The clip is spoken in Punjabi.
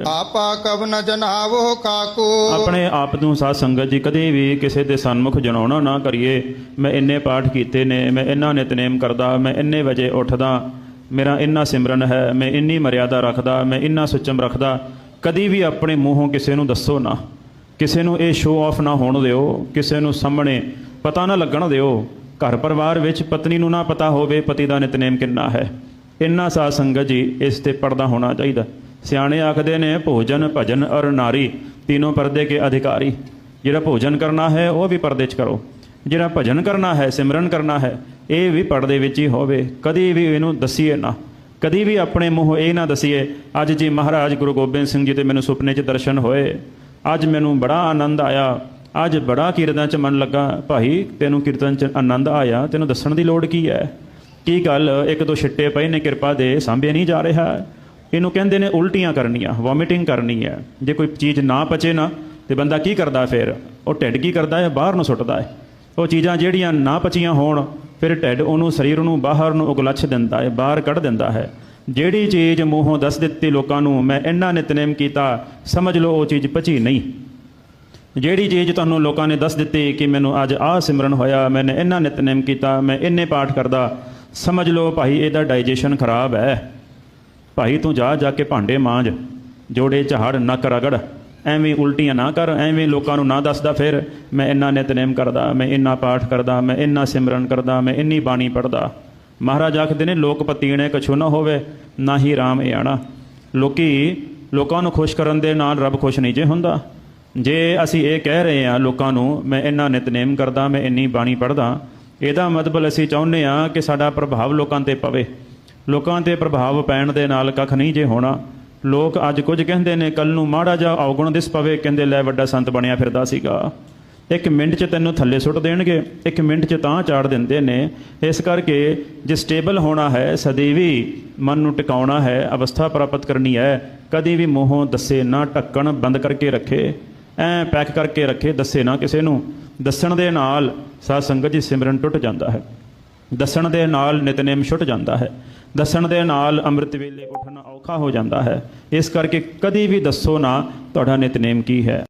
ਆਪਾ ਕਬ ਨ ਜਨਾਵੋ ਕਾਕੂ। ਆਪਣੇ ਆਪ ਨੂੰ ਸਾਧ ਸੰਗਤ ਜੀ ਕਦੇ ਵੀ ਕਿਸੇ ਦੇ ਸਨਮੁਖ ਜਨਾਉਣਾ ਨਾ ਕਰੀਏ। ਮੈਂ ਇੰਨੇ ਪਾਠ ਕੀਤੇ ਨੇ ਮੈਂ ਇੰਨਾ ਨਿਤਨੇਮ ਕਰਦਾ ਮੈਂ ਇੰਨੇ ਵਜੇ ਉੱਠਦਾ। ਮੇਰਾ ਇੰਨਾ ਸਿਮਰਨ ਹੈ ਮੈਂ ਇੰਨੀ ਮਰਿਆਦਾ ਰੱਖਦਾ ਮੈਂ ਇੰਨਾ ਸੁਚਮ ਰੱਖਦਾ। ਕਦੀ ਵੀ ਆਪਣੇ ਮੂੰਹੋਂ ਕਿਸੇ ਨੂੰ ਦੱਸੋ ਨਾ। ਕਿਸੇ ਨੂੰ ਇਹ ਸ਼ੋਅ ਆਫ ਨਾ ਹੋਣ ਦਿਓ ਕਿਸੇ ਨੂੰ ਸਾਹਮਣੇ ਪਤਾ ਨਾ ਲੱਗਣ ਦਿਓ। ਘਰ ਪਰਿਵਾਰ ਵਿੱਚ ਪਤਨੀ ਨੂੰ ਨਾ ਪਤਾ ਹੋਵੇ ਪਤੀ ਦਾ ਨਿਤਨੇਮ ਕਿੰਨਾ ਹੈ। ਇੰਨਾ ਸਾਧ ਸੰਗਤ ਜੀ ਇਸ ਤੇ ਪਰਦਾ ਹੋਣਾ ਚਾਹੀਦਾ। ਸਿਆਣੇ ਆਖਦੇ ਨੇ, ਭੋਜਨ, ਭਜਨ ਔਰ ਨਾਰੀ ਤਿੰਨੋਂ ਪਰਦੇ ਕੇ ਅਧਿਕਾਰੀ। ਜਿਹੜਾ ਭੋਜਨ ਕਰਨਾ ਹੈ, ਉਹ ਵੀ ਪਰਦੇ 'ਚ ਕਰੋ। ਜਿਹੜਾ ਭਜਨ ਕਰਨਾ ਹੈ, ਸਿਮਰਨ ਕਰਨਾ ਹੈ, ਇਹ ਵੀ ਪਰਦੇ ਵਿੱਚ ਹੀ ਹੋਵੇ। ਕਦੀ ਵੀ ਇਹਨੂੰ ਦਸੀਏ ਨਾ। ਕਦੀ ਵੀ ਆਪਣੇ ਮੂੰਹ ਇਹ ਨਾ ਦਸੀਏ, ਅੱਜ ਜੀ ਮਹਾਰਾਜ ਗੁਰੂ ਗੋਬਿੰਦ ਸਿੰਘ ਜੀ ਦੇ ਮੈਨੂੰ ਸੁਪਨੇ 'ਚ ਦਰਸ਼ਨ ਹੋਏ। ਅੱਜ ਮੈਨੂੰ ਬੜਾ ਆਨੰਦ ਆਇਆ। ਅੱਜ ਬੜਾ ਕੀਰਤਨ 'ਚ ਮਨ ਲੱਗਾ। ਭਾਈ, ਤੈਨੂੰ ਕੀਰਤਨ 'ਚ ਆਨੰਦ ਆਇਆ, ਤੈਨੂੰ ਦੱਸਣ ਦੀ ਲੋੜ ਕੀ ਹੈ? ਕੀ ਗੱਲ? ਇੱਕ ਦੋ ਛਿੱਟੇ ਪਏ ਨੇ, ਕਿਰਪਾ ਦੇ, ਸਾਂਭੇ ਨਹੀਂ ਜਾ ਰਿਹਾ। ਇਹਨੂੰ ਕਹਿੰਦੇ ਨੇ ਉਲਟੀਆਂ ਕਰਨੀਆਂ ਵੋਮਿਟਿੰਗ ਕਰਨੀ ਹੈ। ਜੇ ਕੋਈ ਚੀਜ਼ ਨਾ ਪਚੇ ਨਾ, ਤੇ ਬੰਦਾ ਕੀ ਕਰਦਾ ਫਿਰ? ਉਹ ਢਿੱਡ ਕੀ ਕਰਦਾ ਹੈ? ਬਾਹਰ ਨੂੰ ਸੁੱਟਦਾ ਹੈ। ਉਹ ਚੀਜ਼ਾਂ ਜਿਹੜੀਆਂ ਨਾ ਪਚੀਆਂ ਹੋਣ, ਫਿਰ ਢਿੱਡ ਉਹਨੂੰ ਸਰੀਰ ਨੂੰ ਬਾਹਰ ਨੂੰ ਉਗਲਛ ਦਿੰਦਾ ਹੈ, ਬਾਹਰ ਕੱਢ ਦਿੰਦਾ ਹੈ। ਜਿਹੜੀ ਚੀਜ਼ ਮੂੰਹੋਂ ਦੱਸ ਦਿੱਤੀ ਲੋਕਾਂ ਨੂੰ, ਮੈਂ ਇੰਨਾ ਨਿਤਨੇਮ ਕੀਤਾ, ਸਮਝ ਲਓ ਉਹ ਚੀਜ਼ ਪਚੀ ਨਹੀਂ। ਜਿਹੜੀ ਚੀਜ਼ ਤੁਹਾਨੂੰ ਲੋਕਾਂ ਨੇ ਦੱਸ ਦਿੱਤੀ ਕਿ ਮੈਨੂੰ ਅੱਜ ਆਹ ਸਿਮਰਨ ਹੋਇਆ, ਮੈਨੇ ਇੰਨਾ ਨਿਤਨੇਮ ਕੀਤਾ, ਮੈਂ ਇੰਨੇ ਪਾਠ ਕਰਦਾ, ਸਮਝ ਲਓ ਭਾਈ, ਇਹਦਾ ਡਾਈਜੈਸ਼ਨ ਖਰਾਬ ਹੈ। ਭਾਈ ਤੂੰ ਜਾ ਜਾ ਕੇ ਭਾਂਡੇ ਮਾਂਜ। ਜੋੜੇ ਝਾੜ ਨੱਕ ਰਗੜ ਐਵੇਂ ਉਲਟੀਆਂ ਨਾ ਕਰ, ਐਵੇਂ ਲੋਕਾਂ ਨੂੰ ਨਾ ਦੱਸਦਾ ਫਿਰ। ਮੈਂ ਇੰਨਾ ਨਿਤਨੇਮ ਕਰਦਾ, ਮੈਂ ਇੰਨਾ ਪਾਠ ਕਰਦਾ, ਮੈਂ ਇੰਨਾ ਸਿਮਰਨ ਕਰਦਾ, ਮੈਂ ਇੰਨੀ ਬਾਣੀ ਪੜਦਾ ਮਹਾਰਾਜ ਆਖਦੇ ਨੇ, ਲੋਕ ਪਤੀਣੇ ਕਛੂ ਨਾ ਹੋਵੇ, ਨਾ ਹੀ ਰਾਮ ਆਣਾ। ਲੋਕੀ ਲੋਕਾਂ ਨੂੰ ਖੁਸ਼ ਕਰਨ ਦੇ ਨਾਲ ਰੱਬ ਖੁਸ਼ ਨਹੀਂ ਜੇ ਹੁੰਦਾ। ਜੇ ਅਸੀਂ ਇਹ ਕਹਿ ਰਹੇ ਹਾਂ ਲੋਕਾਂ ਨੂੰ, ਮੈਂ ਇੰਨਾ ਨਿਤਨੇਮ ਕਰਦਾ, ਮੈਂ ਇੰਨੀ ਬਾਣੀ ਪੜਦਾ ਇਹਦਾ ਮਤਲਬ ਅਸੀਂ ਚਾਹੁੰਦੇ ਹਾਂ ਕਿ ਸਾਡਾ ਪ੍ਰਭਾਵ ਲੋਕਾਂ ਤੇ ਪਵੇ। ਲੋਕਾਂ ਤੇ ਪ੍ਰਭਾਵ ਪੈਣ ਦੇ ਨਾਲ ਕੱਖ ਨਹੀਂ ਜੇ ਹੋਣਾ। ਲੋਕ ਅੱਜ ਕੁਝ ਕਹਿੰਦੇ ਨੇ ਕੱਲ ਨੂੰ ਮਾੜਾ ਜਿਹਾ ਔਗਣ ਦਿਸ ਪਵੇ। ਕਹਿੰਦੇ, ਲੈ, ਵੱਡਾ ਸੰਤ ਬਣਿਆ ਫਿਰਦਾ ਸੀਗਾ। ਇੱਕ ਮਿੰਟ 'ਚ ਤੈਨੂੰ ਥੱਲੇ ਸੁੱਟ ਦੇਣਗੇ, ਇੱਕ ਮਿੰਟ 'ਚ ਤਾਂ ਚਾੜ ਦਿੰਦੇ ਨੇ। ਇਸ ਕਰਕੇ ਜੇ ਸਟੇਬਲ ਹੋਣਾ ਹੈ ਸਦੀਵੀ ਮਨ ਨੂੰ ਟਿਕਾਉਣਾ ਹੈ, ਅਵਸਥਾ ਪ੍ਰਾਪਤ ਕਰਨੀ ਹੈ। ਕਦੀ ਵੀ ਮੂੰਹੋਂ ਦੱਸੇ ਨਾ ਢੱਕਣ, ਬੰਦ ਕਰਕੇ ਰੱਖੇ। ਐ ਪੈਕ ਕਰਕੇ ਰੱਖੇ, ਦੱਸੇ ਨਾ ਕਿਸੇ ਨੂੰ। ਦੱਸਣ ਦੇ ਨਾਲ ਸਾਧ ਸੰਗਤ ਜੀ ਸਿਮਰਨ ਟੁੱਟ ਜਾਂਦਾ ਹੈ। ਦੱਸਣ ਦੇ ਨਾਲ ਨਿਤਨੇਮ ਛੁੱਟ ਜਾਂਦਾ ਹੈ। ਦੱਸਣ ਦੇ ਨਾਲ ਅੰਮ੍ਰਿਤ ਵੇਲੇ ਉੱਠਣਾ ਔਖਾ ਹੋ ਜਾਂਦਾ ਹੈ। ਇਸ ਕਰਕੇ ਕਦੀ ਵੀ ਦੱਸੋ ਨਾ, ਤੁਹਾਡਾ ਨਿਤਨੇਮ ਕੀ ਹੈ?